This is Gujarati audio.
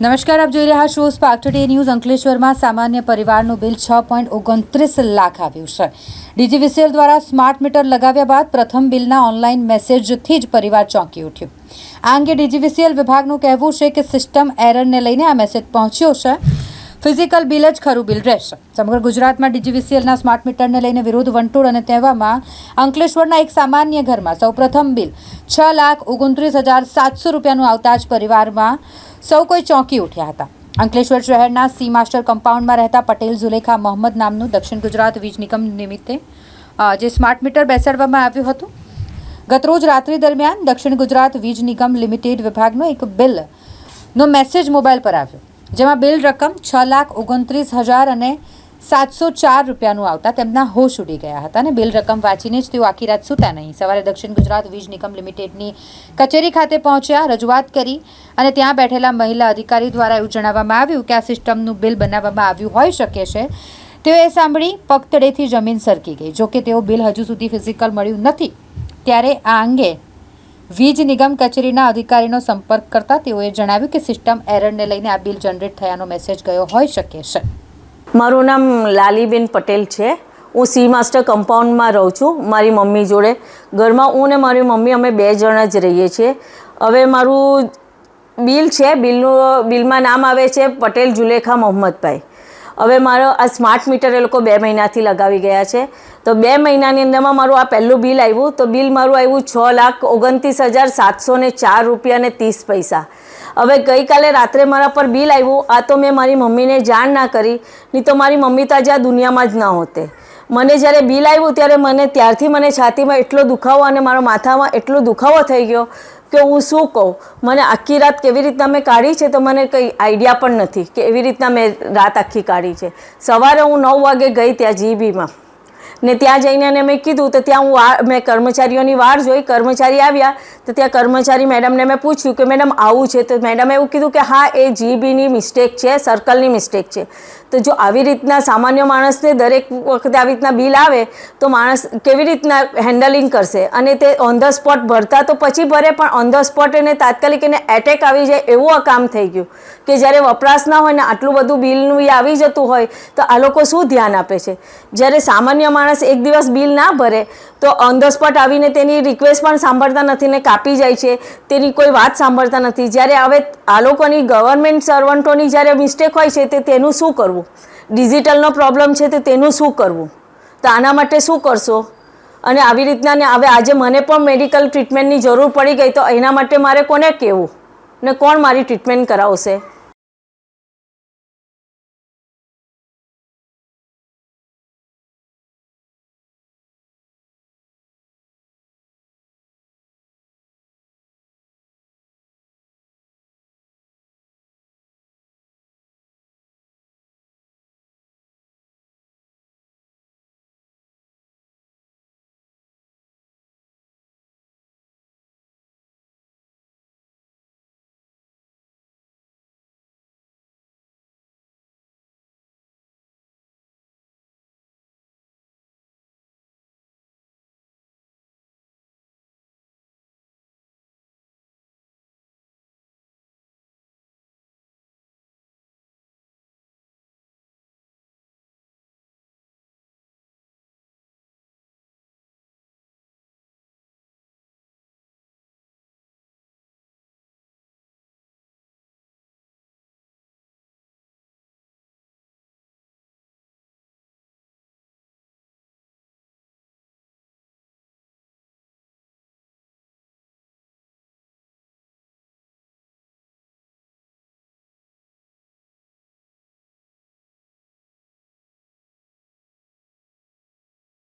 નમસ્કાર, આપ જોઈ રહ્યા છો સ્પાર્ક ટુડે ન્યૂઝ અંકલેશ્વરમાં સામાન્ય પરિવારનું બિલ છ પોઈન્ટ ઓગણત્રીસ લાખ આવ્યું છે. ડીજીવીસીએલ દ્વારા સ્માર્ટ મીટર લગાવ્યા બાદ પ્રથમ બિલના ઓનલાઈન મેસેજથી જ પરિવાર ચોંકી ઉઠ્યું. આ અંગે ડીજીવીસીએલ વિભાગનું કહેવું છે કે સિસ્ટમ એરરને લઈને આ મેસેજ પહોંચ્યો છે. ફિઝિકલ બિલ જ ખરું બિલ રહેશે. સમગ્ર ગુજરાતમાં ડીજીવીસીએલના સ્માર્ટ મીટરને લઈને વિરોધ, વંટોળ અને તેવામાં અંકલેશ્વરના એક સામાન્ય ઘરમાં સૌપ્રથમ બિલ છ લાખ ઓગણત્રીસ હજાર સાતસો રૂપિયાનું આવતા જ પરિવારમાં સૌ કોઈ ચોંકી ઉઠ્યા હતા. અંકલેશ્વર શહેરના સી માસ્ટર કમ્પાઉન્ડમાં રહેતા પટેલ ઝુલેખા મોહમ્મદ નામનું દક્ષિણ ગુજરાત વીજ નિગમ નિમિત્તે જે સ્માર્ટ મીટર બેસાડવામાં આવ્યું હતું. ગતરોજ રાત્રિ દરમિયાન દક્ષિણ ગુજરાત વીજ નિગમ લિમિટેડ વિભાગનો એક બિલનો મેસેજ મોબાઈલ પર આવ્યો, જેમાં બિલ રકમ છ લાખ ઓગણત્રીસ હજાર અને સાતસો ચાર રૂપિયાનું આવતા તેમના હોશ ઉડી ગયા હતા અને બિલ રકમ વાંચીને જ તેઓ આખી રાત સૂતા નહીં. સવારે દક્ષિણ ગુજરાત વીજ નિગમ લિમિટેડની કચેરી ખાતે પહોંચ્યા, રજૂઆત કરી અને ત્યાં બેઠેલા મહિલા અધિકારી દ્વારા એવું જણાવવામાં આવ્યું કે આ સિસ્ટમનું બિલ બનાવવામાં આવ્યું હોઈ શકે છે. તેઓએ સાંભળી પગતળેથી જમીન સરકી ગઈ. જોકે તેઓ બિલ હજુ સુધી ફિઝિકલ મળ્યું નથી. ત્યારે આ અંગે વીજ નિગમ કચેરીના અધિકારીનો સંપર્ક કરતા તેઓએ જણાવ્યું કે સિસ્ટમ એરરને લઈને આ બિલ જનરેટ થયાનો મેસેજ ગયો હોઈ શકે છે. મારું નામ લાલીબેન પટેલ છે. હું સી માસ્ટર કમ્પાઉન્ડમાં રહું છું. મારી મમ્મી જોડે. ઘરમાં હું ને મારી મમ્મી અમે બે જણ જ રહીએ છીએ. હવે મારું બિલ છે. બિલનું, બિલમાં નામ આવે છે પટેલ જુલેખા મોહમ્મદભાઈ. હવે મારો આ સ્માર્ટ મીટર એ લોકો બે મહિનાથી લગાવી ગયા છે. તો બે મહિનાની અંદરમાં મારું આ પહેલું બિલ આવ્યું. તો બિલ મારું આવ્યું છ લાખ ઓગણત્રીસ હજાર સાતસો ચાર રૂપિયા ને ત્રીસ પૈસા. હવે ગઈકાલે રાત્રે મારા પર બિલ આવ્યું. આ તો મેં મારી મમ્મીને જાણ ના કરી. નહીં તો મારી મમ્મી તો આજે આ દુનિયામાં જ ન હોતે. મને જ્યારે બિલ આવ્યું ત્યારે મને ત્યારથી મને છાતીમાં એટલો દુખાવો અને મારા માથામાં એટલો દુખાવો થઈ ગયો કે હું શું કહું? મને આખી રાત કેવી રીતના મેં કાઢી છે તો મને કંઈ આઈડિયા પણ નથી કે એવી રીતના મેં રાત આખી કાઢી છે. સવારે હું નવ વાગે ગઈ ત્યાં જીબીમાં. ને ત્યાં જઈને અને મેં કીધું, તો ત્યાં હું મેં કર્મચારીઓની વાર જોઈ, કર્મચારી આવ્યા, તો ત્યાં કર્મચારી મેડમને મેં પૂછ્યું કે, મેડમ, આવું છે? તો મેડમે એવું કીધું કે, હા, એ જીબીની મિસ્ટેક છે, સર્કલની મિસ્ટેક છે. તો જો આવી રીતના સામાન્ય માણસને દરેક વખતે આવી રીતના બિલ આવે, તો માણસ કેવી રીતના હેન્ડલિંગ કરશે? અને તે ઓન ધ સ્પોટ ભરતા તો પછી ભરે, પણ ઓન ધ સ્પોટ એને તાત્કાલિક એને એટેક આવી જાય એવું આ કામ થઈ ગયું. કે જ્યારે વપરાશ ના હોય ને આટલું બધું બિલનું આવી જતું હોય, તો આ લોકો શું ધ્યાન આપે છે? જ્યારે સામાન્ય માણસ એક દિવસ બિલ ના ભરે, તો ઓન ધ સ્પોટ આવીને તેની રિક્વેસ્ટ પણ સાંભળતા નથી ને કાપી જાય છે. તેની કોઈ વાત સાંભળતા નથી. જ્યારે હવે આ લોકોની ગવર્મેન્ટ સર્વન્ટોની જ્યારે મિસ્ટેક હોય છે, તે તેનું શું કરવું? ડિજિટલનો પ્રોબ્લેમ છે, તે તેનું શું કરવું? તો આના માટે શું કરશો? અને આવી રીતના ને હવે આજે મને પણ મેડિકલ ટ્રીટમેન્ટની જરૂર પડી ગઈ, તો એના માટે મારે કોને કહેવું? ને કોણ મારી ટ્રીટમેન્ટ કરાવશે?